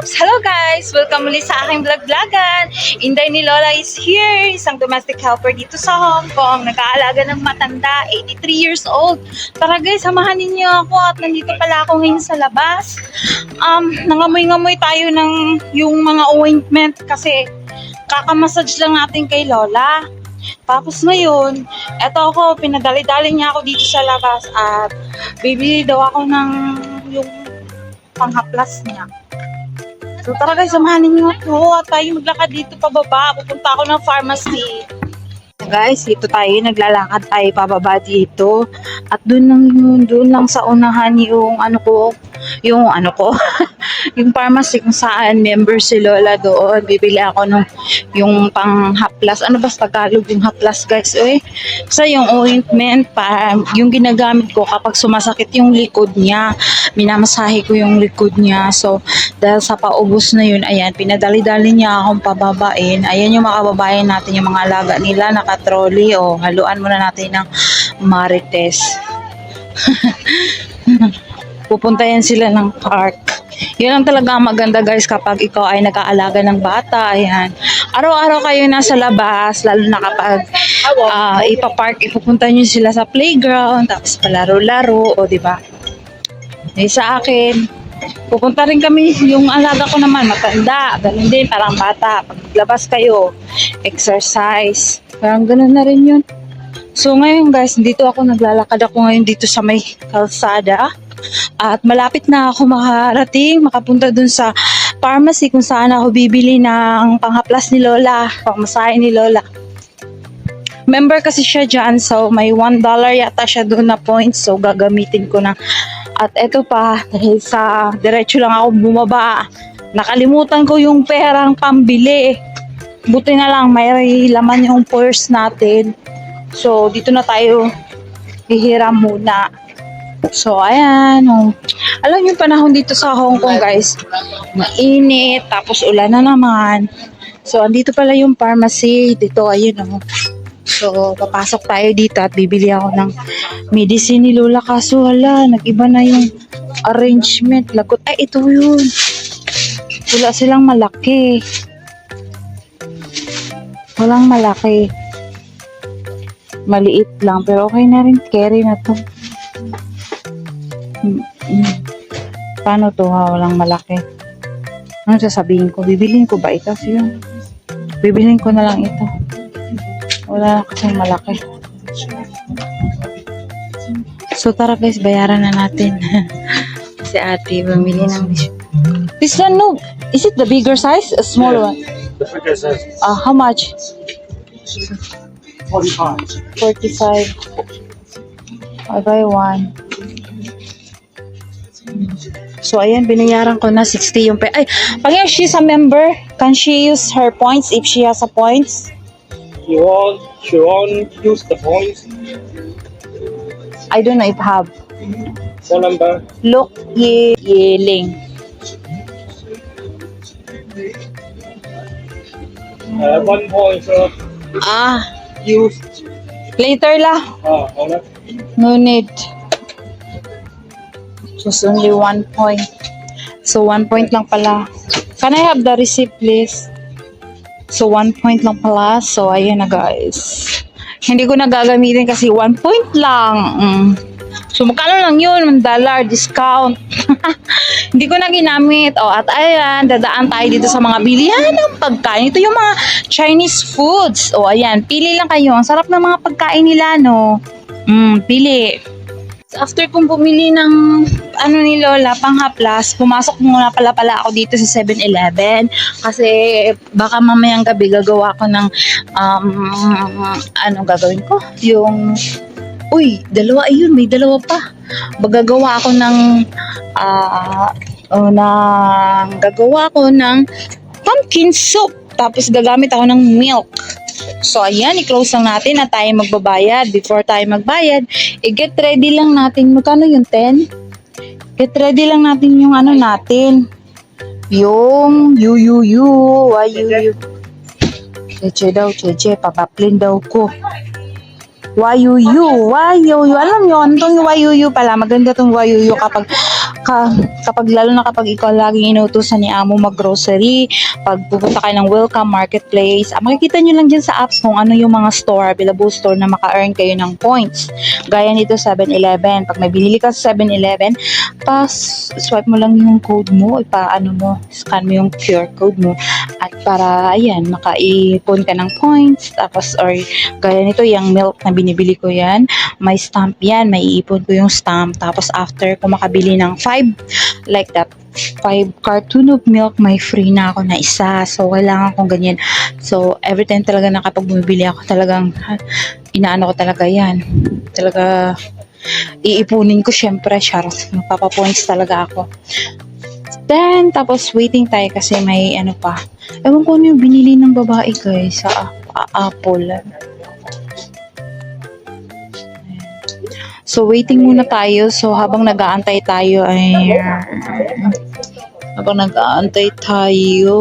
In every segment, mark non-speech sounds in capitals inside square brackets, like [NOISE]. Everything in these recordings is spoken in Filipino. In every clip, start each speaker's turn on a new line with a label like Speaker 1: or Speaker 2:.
Speaker 1: Oops! Hello guys! Welcome ulit sa aking vlog-vlogan. Inday ni Lola is here. Isang domestic helper dito sa Hong Kong. Nag-aalaga ng matanda, 83 years old. Tara guys, samahan ninyo ako at nandito pala ako ngayon sa labas. Um, nangamoy-ngamoy tayo ng yung mga ointment kasi kakamassage lang natin kay Lola. Tapos ngayon, eto ako, pinadali-dali niya ako dito sa labas at bibili daw ako ng yung panghaplas niya. So tara guys, samahan ninyo ako at tayo maglakad dito pababa. Pupunta ako ng pharmacy. Guys, dito tayo, naglalakad tayo pababa dito. At doon lang yun, doon lang sa unahan yung ano ko, yung ano ko, [LAUGHS] yung pharmacy kung saan member si Lola doon. Bibili ako ng yung pang haplas. Ano ba sa Tagalog yung haplas guys? Eh, sa yung ointment pa, yung ginagamit ko kapag sumasakit yung likod niya. Minamasahe ko yung likod niya. So, dahil sa paubos na yun, ayan, pinadali-dali niya akong pababain. Ayan yung mga kababayan natin, yung mga alaga nila, nakatrolley. O, haluan muna natin ng marites. [LAUGHS] Pupunta yan sila ng park. Yun ang talaga maganda guys kapag ikaw ay nag-aalaga ng bata. Ayan. Araw-araw kayo nasa labas, lalo na kapag ah, ipapark, ipupunta nyo sila sa playground, tapos palaro-laro, o di ba? Eh, sa akin, pupunta rin kami, yung alaga ko naman, matanda, ganun din, parang bata. Paglabas kayo, exercise, parang ganun na rin yun. So ngayon guys, dito ako naglalakad ako ngayon dito sa may kalsada. At malapit na ako makarating, makapunta dun sa pharmacy kung saan ako bibili ng panghaplas ni Lola, pangmasahe ni Lola. Member kasi siya dyan, so may $1 yata siya doon na points, so gagamitin ko na. At eto pa, dahil sa diretso lang ako bumaba, nakalimutan ko yung perang pambili. Buti na lang, may laman yung purse natin. So, dito na tayo hihiram muna. So, ayan. Oh. Alam yung panahon dito sa Hong Kong, guys. Mainit, tapos ulan na naman. So, andito pala yung pharmacy. Dito, ayun, oh. So, papasok tayo dito at bibili ako ng medicine ni Lola. Kaso, wala, nag-iba na yung arrangement. Lagot, ay, ito yun. Wala silang malaki. Walang malaki. Maliit lang, pero okay na rin. Carry na to. Paano to ha? Walang malaki. Ano sasabihin ko? Bibilin ko ba ito? Yun. Bibilin ko na lang ito. Wala kasi malaki. So tara guys, bayaran na natin. [LAUGHS] si ate, bumili ng This one, no. Is it the bigger size? A smaller one?
Speaker 2: The bigger size,
Speaker 1: Uh, how much?
Speaker 2: 45.
Speaker 1: 45. I buy one. So, ayan, binayaran ko na 60 yung pe. Ay, pag she's a member, can she use her points if she has a points?
Speaker 2: You want, you want use the points.
Speaker 1: I don't know if have.
Speaker 2: Phone number.
Speaker 1: Look, ye, yeling.
Speaker 2: Uh, one point. So
Speaker 1: Ah,
Speaker 2: use.
Speaker 1: later la.
Speaker 2: Uh, on it.
Speaker 1: No need. Just only one point. So, one point lang pala. Can I have the receipt, please? So, one point lang pala. So, ayan na, guys. Hindi ko na gagamitin kasi one point lang. Mm. So, magkano lang yun? Dollar discount. [LAUGHS] Hindi ko na ginamit. O, at ayan, dadaan tayo dito sa mga bilihan ng pagkain. Ito yung mga Chinese foods. O, ayan, pili lang kayo. Ang sarap ng mga pagkain nila, no? Mm, pili. After kong bumili ng ano ni Lola, panghaplas, pumasok muna pala pala ako dito sa 7-Eleven kasi baka mamayang gabi gagawa ko ng um, ano gagawin ko? Yung Uy, dalawa ayun, may dalawa pa. Magagawa ako ng ah oh, ng gagawa ako ng pumpkin soup. Tapos gagamit ako ng milk. So, ayan, i-close lang natin na tayo magbabayad. Before tayo magbayad, i-get ready lang natin. Magkano yung 10? Get ready lang natin yung ano natin. Yung yu yu yu. Why yu yu? Cheche daw, cheche. Papaplin daw ko. Wayuyu, wayuyu. Alam nyo, ano tong wayuyu pala? Maganda tong wayuyu kapag ka, kapag lalo na kapag ikaw laging inutusan ni amo mag-grocery, pag pupunta kayo ng welcome marketplace, ah, makikita nyo lang dyan sa apps kung ano yung mga store, available store na maka-earn kayo ng points. Gaya nito 7-Eleven. Pag may binili ka sa 7-Eleven, pas swipe mo lang yung code mo, ipa ano mo, scan mo yung QR code mo at para ayan, makaipon ka ng points tapos or gaya nito yung milk na binibili ko yan, may stamp yan, may iipon ko yung stamp tapos after ko makabili ng 5 like that 5 carton of milk, may free na ako na isa. So, kailangan kong ganyan. So, every time talaga na kapag bumibili ako, talagang inaano ko talaga yan. Talaga, iipunin ko syempre, Charles. Magpapapoints talaga ako. Then, tapos waiting tayo kasi may ano pa. Ewan ko ano yung binili ng babae guys sa a- Apple. So, waiting muna tayo. So, habang nag-aantay tayo ay... Habang nag-aantay tayo...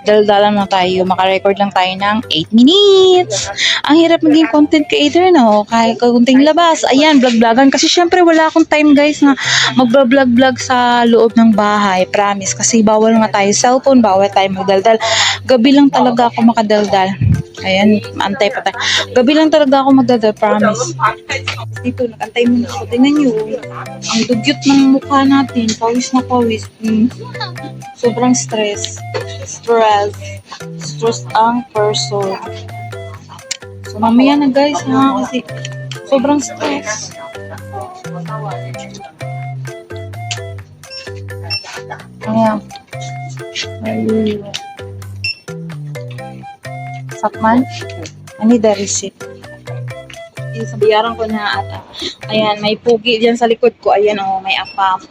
Speaker 1: Daldalan na tayo. Makarecord lang tayo ng 8 minutes. Ang hirap maging content creator, no? Kahit kunting labas. Ayan, vlog-vlogan. Kasi syempre wala akong time, guys, na mag-vlog-vlog sa loob ng bahay. Promise. Kasi bawal nga tayo cellphone, bawal tayo magdaldal. Gabi lang talaga ako makadaldal. Ayan, antay pa tayo. Gabi lang talaga ako magdaldal, promise. Dito, nag-antay muna ako. Tingnan nyo. Ang dugyot ng mukha natin. Pawis na pawis. Mm. Sobrang stress. Stress. Stress ang person. So, mamaya na guys ha. Kasi sobrang stress. Ayan. Ayun. Sakman? I need the receipt. Yung sa bayaran ko na ata. Ayan, may pugi dyan sa likod ko. Ayan, oh, may apam.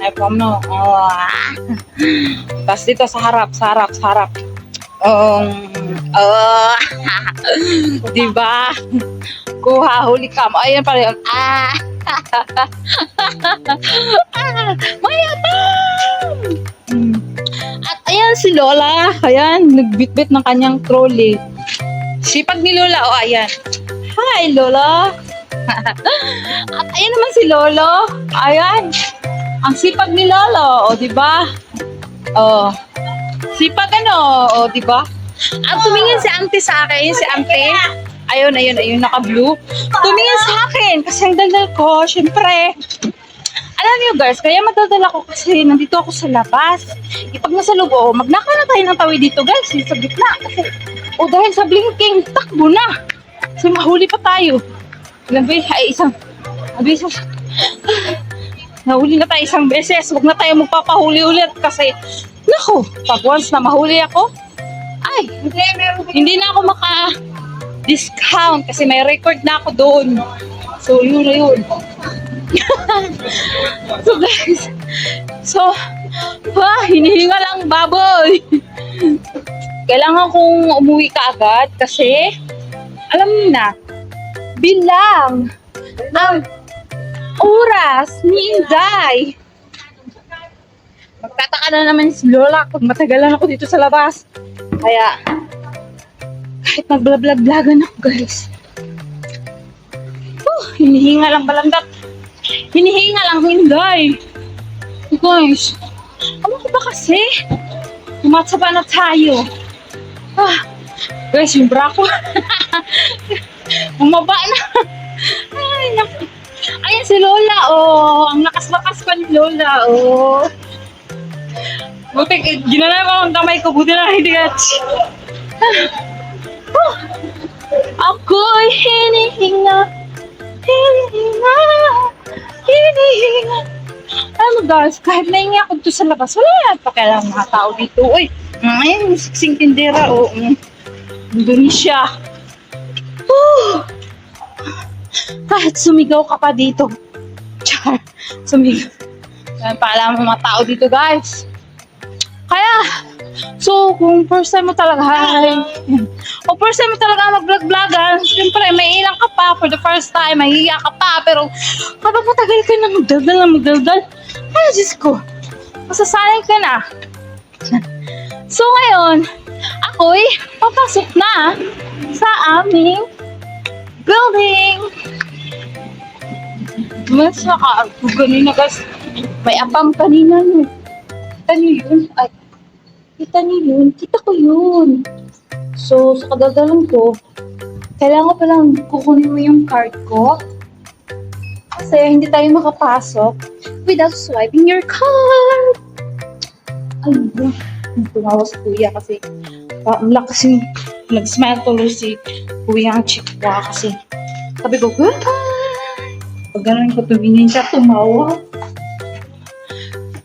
Speaker 1: May apam, no? Oh. Tapos dito sa harap, sa harap, sa harap. Um, oh, [LAUGHS] diba? Kuha, huli ka. Ayan pala yun. Ah! [LAUGHS] ah may apam! At ayan si Lola. Ayan, nagbitbit ng kanyang trolley. Sipag ni Lola. O, ayan. Hi, Lola. At [LAUGHS] ayan naman si Lolo. Ayan. Ang sipag ni Lolo. O, di ba? O. Sipag ano. O, di ba? Ang tumingin si auntie sa akin. Si auntie. Ayun, ayun, ayun, naka-blue. Tumingin sa akin. Kasi ang daldal ko, syempre. Alam niyo guys, kaya madadala ko kasi nandito ako sa labas. Ipag nasa loob, oh, magnaka na tayo ng tawid dito guys, yung sa gitna. Kasi, o dahil sa blinking, takbo na. Kasi mahuli pa tayo. Ilang beses, ay isang, isang, [SIGHS] nahuli na tayo isang beses. Huwag na tayo magpapahuli ulit kasi, naku, pag once na mahuli ako, ay, hindi na ako maka discount kasi may record na ako doon. So, yun na yun. So guys, so, ha, hinihinga lang baboy. Kailangan kong umuwi ka agad kasi, alam mo na, bilang ang oras ni Inday. Magtataka na naman si Lola kung matagalan ako dito sa labas. Kaya, kahit mag-vlog-vlogan ako guys. Oh, hinihinga lang balandat. Hinihinga lang hinday. Guys, ano ko ba kasi? Umatsaba na tayo. Ah, guys, yung bra ko. [LAUGHS] Bumaba na. Ay, naku. Ayan si Lola, oh. Ang lakas-lakas pa ni Lola, oh. Buti, ginala ko ang kamay ko. Buti na hindi ka. [SIGHS] Oh. Ako'y hinihinga. Hinihinga. Hinihinga. Alam mo guys, kahit nahingi ako dito sa labas, wala na pakialam mga tao dito. Uy, ayun, siksing tindera, o. Oh, mm. Indonesia. Whew. Kahit sumigaw ka pa dito. Char, sumigaw. Kaya paalam mga tao dito guys. Kaya, so kung first time mo talaga, [LAUGHS] o first time mo talaga mag-vlog-vlogan, siyempre may ilang ka pa for the first time, mahihiya ka pa, pero kapag matagal ka na magdaldal na magdaldal, ay, Diyos ko, masasanay ka na. [LAUGHS] So ngayon, ako'y papasok na sa aming building. Mas naka-arto ganina guys. May apam kanina no. Kita niyo yun? Ay, kita niyo yun? Kita ko yun. So, sa kadadalan ko, kailangan ko palang kukunin mo yung card ko. Kasi hindi tayo makapasok without swiping your card. Ay. Tumawa si kuya kasi uh, ang lakas yung nag-smile tuloy si kuya ang chikwa kasi sabi ko, good Pag ganun ko tumingin siya, tumawa.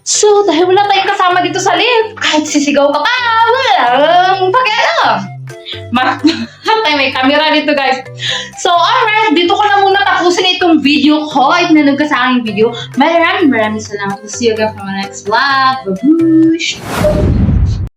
Speaker 1: So, dahil wala tayong kasama dito sa lift, kahit sisigaw ka pa, walang pakialam. Mas, [LAUGHS] may camera dito guys. So, alright, dito ko na muna tapusin itong video ko. If nanood ka sa aking video, maraming maraming salamat. We'll see you again for my next vlog. Babush!